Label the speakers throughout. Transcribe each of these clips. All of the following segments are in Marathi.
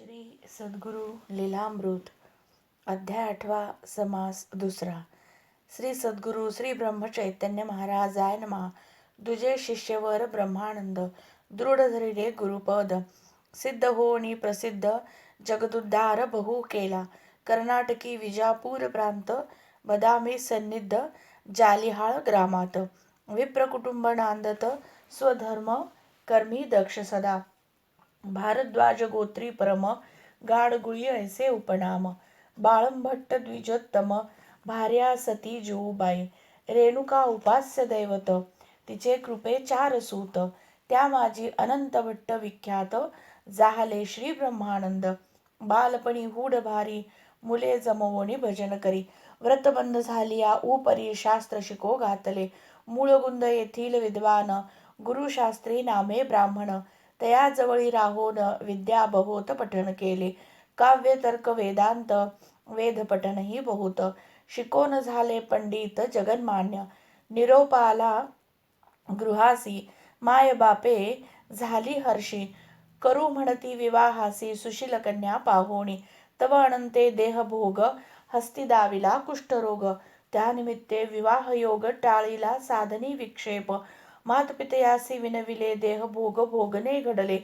Speaker 1: श्री सद्गुरू लीलामृत अध्याय आठवा समास दुसरा. श्री सद्गुरू श्री ब्रह्मचैतन्य महाराजाय नमा. दुजे शिष्यवर ब्रह्मानंद दृढ धरिले गुरुपद. सिद्ध होणी प्रसिद्ध जगदुद्धार बहु केला. कर्नाटकी विजापूर प्रांत बदामी सन्निध जालिहाळ ग्रामात. विप्र कुटुंब नांदत स्वधर्म कर्मी दक्ष सदा. भारद्वाज गोत्री परम गाडगुळी ऐसे उपनाम। बाळंभट्ट द्विजोत्तम भार्या सती जीवबाई रेणुका उपास्य दैवत तिचे कृपे चार सूत त्या माझी अनंत भट्ट विख्यात जाहले श्री ब्रह्मानंद। बालपणी हूड भारी मुले जमवणी भजन करी। व्रतबंध झालिया उपरी शास्त्र शिको घातले। मूळगुंद येथील विद्वान गुरुशास्त्री नामे ब्राह्मण। तयाजवळी राहून विद्या बहुत पठण केले. काव्य तर्क वेदांत वेदपठणही बहुत. शिकोन झाले पंडित जगन्मान्य. निरोपाला गृहासी माय बापे झाली हर्षी. करू म्हणती विवाहासी सुशील कन्या पाहोणी. तव अनंते देहभोग हस्ती दाविला कुष्ठरोग. त्यानिमित्ते विवाहयोग टाळीला साधनी विक्षेप. मातपितयासी विनविले देहभोग भोगणे घडले.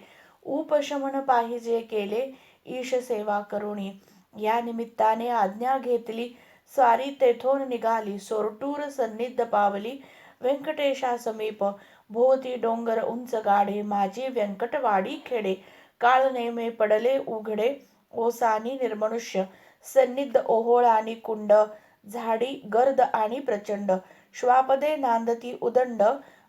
Speaker 1: उपशमन पाहिजे केले ईश सेवा करुणी. या निमित्ताने आज्ञा घेतली स्वारी तेथोन निघाली सोरटूर सन्निध पावली. व्यंकटेशा समीप भोवती डोंगर उंच गाढे माझी व्यंकटवाडी खेडे. काळ नेमे पडले उघडे ओसानी निर्मनुष्य. सन्निध ओहोळ आणि कुंड झाडी गर्द आणि प्रचंड. श्वापदे नांदती उदंड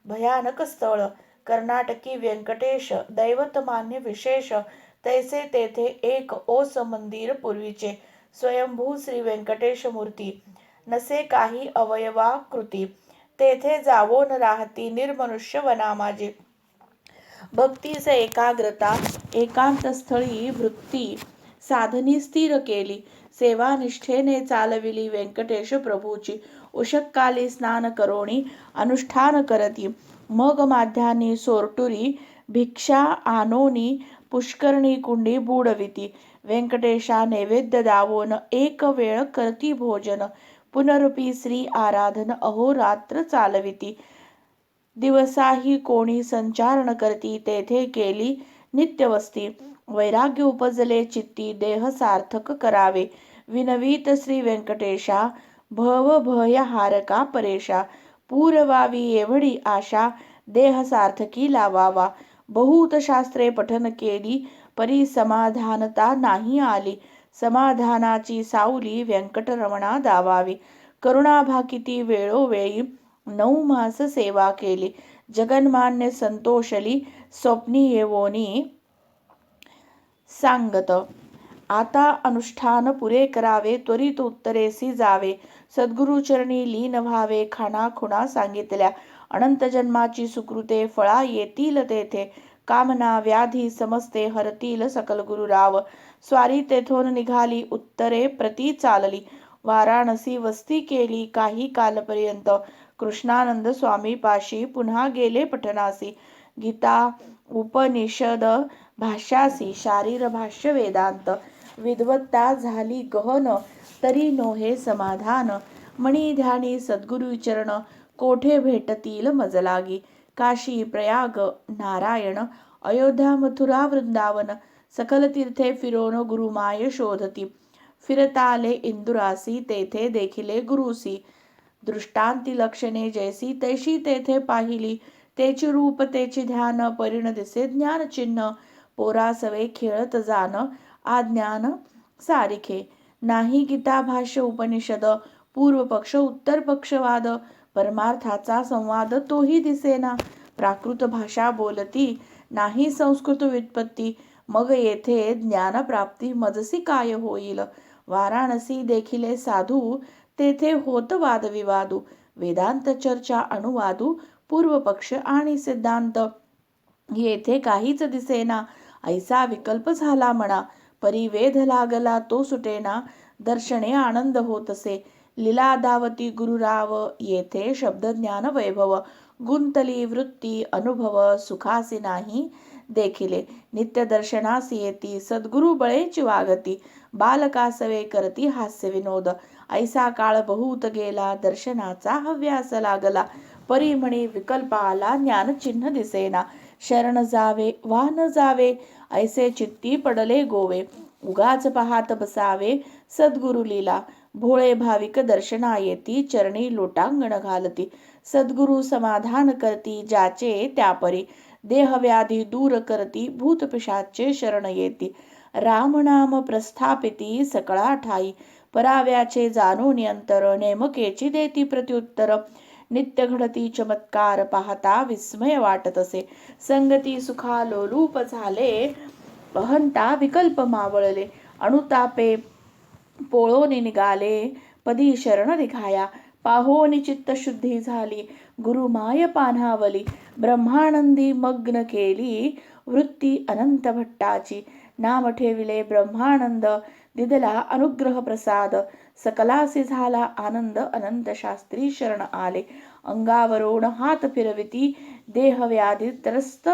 Speaker 1: भयानक स्थळ कर्नाटकी व्यंकटेश दैवतमान्य विशेष तैसे तेथे एक ओस मंदिर पूर्वीचे स्वयंभू श्री व्यंकटेश मूर्ती नसे काही अवयवाकृती तेथे जावो न राहती निर्मनुष्य वनामाजी. भक्तीच एकाग्रता एकांतस्थळी वृत्ती. साधनी स्थिर केली सेवा निष्ठेने चालविली व्यंकटेश प्रभूची. उषक्काली स्नान करोणी अनुष्ठान करती. मग माध्यानी सोरटुरी भिक्षा आनोनी पुष्करणी कुंडी बुडविती. व्यंकटेशा नैवेद्य दावोन एक वेळ करती भोजन. पुनरुपी श्री आराधन अहोरात्र चालविती. दिवसाही कोणी संचारण करती तेथे केली नित्यवस्ती. वैराग्य उपजले चित्ती देह सार्थक करावे. विनवीत श्री व्यंकटेशा भव भय हारका परेशा. पूरवावी एवढी आशा. देह सार्थकी लावावा. बहुत शास्त्रे पठन केली परी समाधानता नाही आली. समाधानाची सावली व्यंकटरमणा दावावी. करुणाभा किती वेळोवेळी नऊ मास सेवा केली. जगन्मान्य संतोषली स्वप्नी येवोनी सांगत आता अनुष्ठान पुरे करावे त्वरित उत्तरेसी जावे सद्गुरुचरणी लीन व्हावे खाणा खुणा सांगितल्या. अनंत जन्माची सुकृते फळा येतील तेथे. कामना व्याधी समस्ते हरतील सकल गुरुराव. स्वारी तेथून निघाली उत्तरे प्रती चालली. वाराणसी वस्ती केली काही कालपर्यंत. कृष्णानंद स्वामी पाशी पुन्हा गेले पठनासी गीता उपनिषद भाष्यासी शारीर भाष्य वेदांत. विद्वत्ता झाली गहन तरी नोहे समाधान. मणी ध्यानी सद्गुरुचरण कोठे भेटतील मजलागी? काशी प्रयाग नारायण अयोध्या मथुरा वृंदावन सकल तीर्थे फिरोन गुरुमाय शोधती. फिरताले इंदुरासी तेथे देखिले गुरुसी. दृष्टांती लक्षणे जैसी तैशी तेथे पाहिली. तेची रूप तेची ध्यान परिण दिसे ज्ञान चिन्ह पोरासवे खेळत जान आज्ञान सारिखे नाही गीता भाष्य उपनिषद पूर्व पक्ष उत्तर पक्षवाद परमार्थाचा संवाद तोही दिसेना प्राकृत भाषा बोलती नाही संस्कृत व्युत्पत्ती मग येथे ज्ञानप्राप्ती मजसी काय होईल वाराणसी देखिले साधू तेथे होत वादविवादू वेदांत चर्चा अनुवादू पूर्व पक्ष आणि सिद्धांत येथे काहीच दिसेना ऐसा विकल्प झाला म्हणा परिवेध लागला तो सुटेना दर्शने आनंद होत असे लिला दावती गुरुराव येथे शब्दज्ञान वैभव गुंतली वृत्ती अनुभव सुखासी नाही देखिले. नित्य दर्शनास येती सद्गुरु बळेची वागती बालकासवे करती हास्य विनोद. ऐसा काळ बहुत गेला दर्शनाचा हव्यास लागला. परी म्हणे विकल्प आला ज्ञानचिन्ह दिसेना. शरण जावे वा न जावे ऐसे चित्ती पडले गोवे. उगाच पाहात बसावे सद्गुरु लीला. भोळे भाविक दर्शना येती चरणी लोटांगण घालती. सद्गुरु समाधान करती ज्याचे त्यापरी. देहव्याधी दूर करती भूतपिशाचे शरण येती. रामनाम प्रस्थापिती सकळा ठाई. पराव्याचे जाणून अंतर नेमकेची देती प्रत्युत्तर. नित्य घडती चमत्कार पाहता विस्मय वाटत असे. संगती सुखा लोलूप झाले पहंता विकल्प मावळले. अनुतापे पोळोने निघाले पदी शरण निघाया. पाहोनी चित्त शुद्धी झाली गुरुमाय पान्हावली. ब्रह्मानंदी मग्न केली वृत्ती अनंत भट्टाची. नाम ठेविले ब्रह्मानंद दिदला अनुग्रह प्रसाद सकलासी झाला आनंद अनंत शास्त्री शरण आले। अंगावरून हात फिरविती देहव्याधी त्रस्त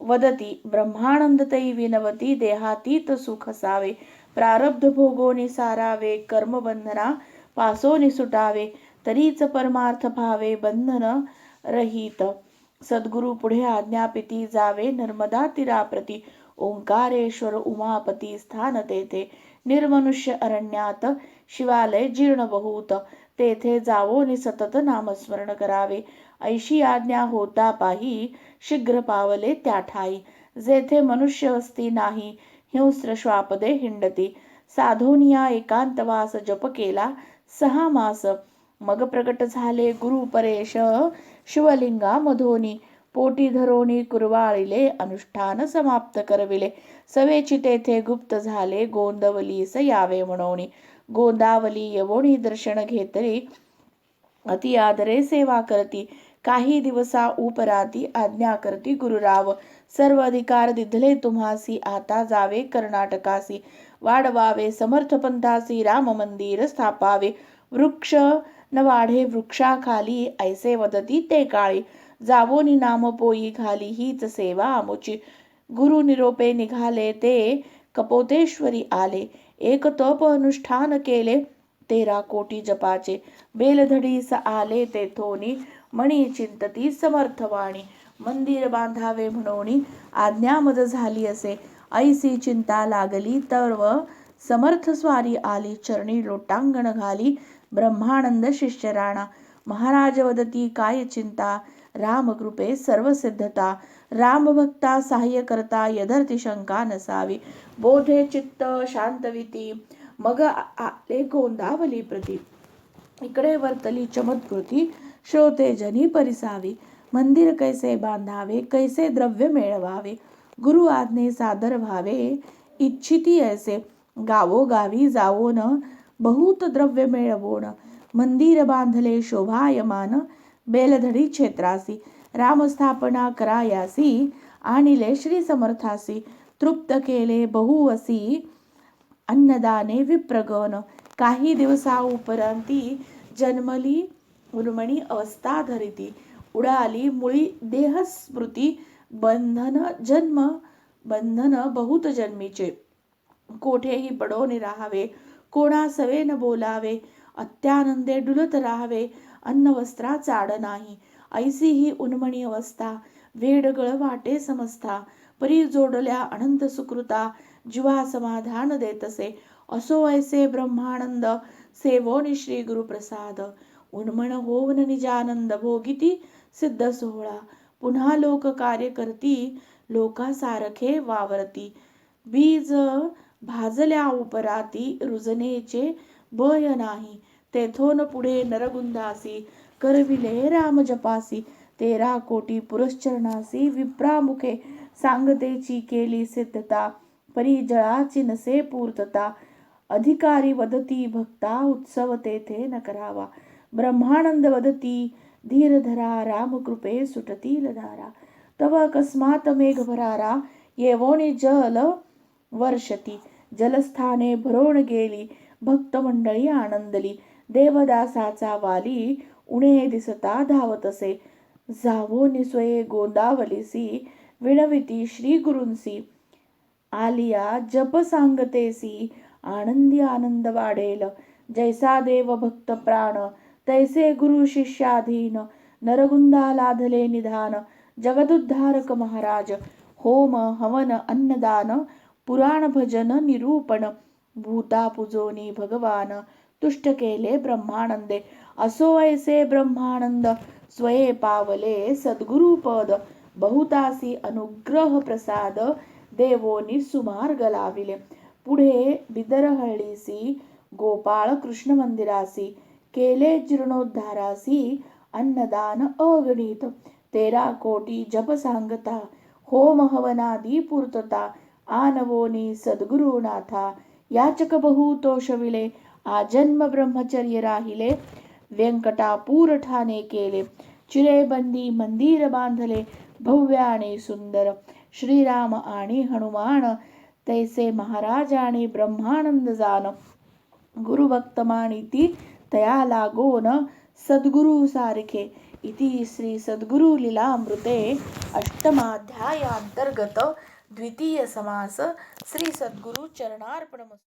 Speaker 1: वदती। ब्रह्मानंद तै विनवती देहातीत सुख सावे। प्रारब्ध भोगोनी सारावे कर्मबंधना पासोनी सुटावे। तरीच परमार्थ भावे बंधन रहित। सद्गुरु पुढे आज्ञापिती जावे नर्मदा तीराप्रती। ओंकारेश्वर उमापती स्थान तेथे. निर्मनुष्य अरण्यात शिवालय जीर्ण बहुत. तेथे जावोनी सतत नामस्मरण करावे. ऐशी आज्ञा होता पाही शीघ्र पावले त्या ठाई. जेथे मनुष्य वस्ती नाही हिंस्र श्वापदे हिंडती. साधोनिया एकांतवास जप केला सहा मास. मग प्रगट झाले गुरु परेश शिवलिंगा मधोनी. पोटी धरोणी कुरवाळिले अनुष्ठान समाप्त करविले. सवेची तेथे गुप्त झाले गोंदवलीस यावे म्हणोनी गोंदावली यवोणी दर्शन घेतली अति आदरे सेवा करती. काही दिवसा उपराती आज्ञा करती गुरुराव. सर्व अधिकार दिधले तुम्हासी आता जावे कर्नाटकासी. वाढवावे समर्थ पंथासी राम मंदिर स्थापावे. वृक्ष न वाढे वृक्षाखाली ऐसे वदती ते काळी. जावोनी नाम पोई घाली हीच सेवा आमुची गुरु निरोपे निघाले ते कपोतेश्वरी आले. एक तप अनुष्ठान केले तेरा कोटी जपाचे. बेलधडीस आले तेथोनी मणी चिंतती समर्थवाणी. मंदिर बांधावे म्हणून आज्ञामद झाली असे. ऐसी चिंता लागली तर व समर्थ स्वारी आली चरणी लोटांगण घाली. ब्रह्मानंद शिष्य राणा. महाराज वदती काय चिंता? रामकृपे सर्व सिद्धता राम भक्ता सहाय्य करता यदर्थी शंका नसावी. बोधे चित्त शांतविती मग आले गोंदावली प्रती. इकडे वर्तली चमत्कृती श्रोते जनी परिसावी. मंदिर कैसे बांधावे कैसे द्रव्य मिळवावे गुरु आज्ञे सादर व्हावे इच्छिती ऐसे. गावोगावी जावोन बहुत द्रव्य मिळवोन. मंदिर बांधले शोभायमान बेलधडी क्षेत्रासी रामस्थापना करायासी आणिले श्री समर्थासी तृप्त केले बहुवसी अन्नदाने विप्रगण काही दिवसा उपरांती जन्मली उर्मणी अवस्था धरिती उडाली मुळी देहस्मृती बंधन जन्म बंधन बहुत जन्मीचे. कोठेही पडोने राहावे कोणा सवे न बोलावे अत्यानंदे डुलत राहावे अन्न वस्त्रा चाड नाही. ऐसी ही उन्मणी अवस्था. वेडगळ वाटे समजता. परी जोडल्या अनंत सुकृता. जीवा समाधान देतसे. असो ऐसे ब्रह्मानंद. सेवोनी श्री गुरुप्रसाद. उन्मण होवन निजानंद. भोगिती सिद्ध सोहळा. पुन्हा लोक कार्य करती. लोकासारखे वावरती. बीज भाजल्या उपराती. रुजनेचे भय नाही. तेथोन पुढे नरगुंदासी करविले राम जपासी तेरा कोटी पुरश्चरणासी विप्रामुखे सांगतेची केली सिद्धता परी जळाची नसे पूर्तता अधिकारी वदती भक्ता उत्सव तेथे न करावा ब्रह्मानंद वदती धीरधरा रामकृपे सुटतील धारा तव अकस्मात मेघ भरारा येवोणी जल वर्षती जलस्थाने भरोण गेली भक्त मंडळी आनंदली देवदासाचा वाली उणे दिसता धावत असे. जावो निसोये गोंदावलीसी विणविती श्री गुरुंसी आलिया जप सांगतेसी आनंदी आनंद वाढेल. जैसा देव भक्त प्राण तैसे गुरु शिष्याधीन. नरगुंदा लाधले निधान जगदुद्धारक महाराज. होम हवन अन्नदान पुराण भजन निरूपण. भूता पुजोनी भगवान तुष्ट केले ब्रह्मानंदे. असो ऐसे ब्रह्मानंद स्वये पावले सद्गुरुपद बहुतासी अनुग्रह प्रसाद देवोनी सुमार्ग लाविले. पुढे बिदरहळ्ळीसी गोपाळ कृष्ण मंदिरासी केले जीर्णोद्धारासी अन्नदान अगणित. तेरा कोटी जप सांगता होम हवनादी पूर्तता. आनवोनी सद्गुरुनाथा याचक बहुतोषविले आजन्म ब्रह्मचर्य राहिले. व्यंकटापूर ठाणे केले. चिरेबंदी मंदिर बांधले. भव्य आणि सुंदर श्रीराम आणि हनुमान तैसे महाराज आणि ब्रह्मानंद जान. गुरुभक्त मानिती तया लागोन सद्गुरु सारखे. इति श्री सद्गुरु लीलामृते अष्टमाध्यायान्तर्गत द्वितीय समास श्री सद्गुरु चरणार्पण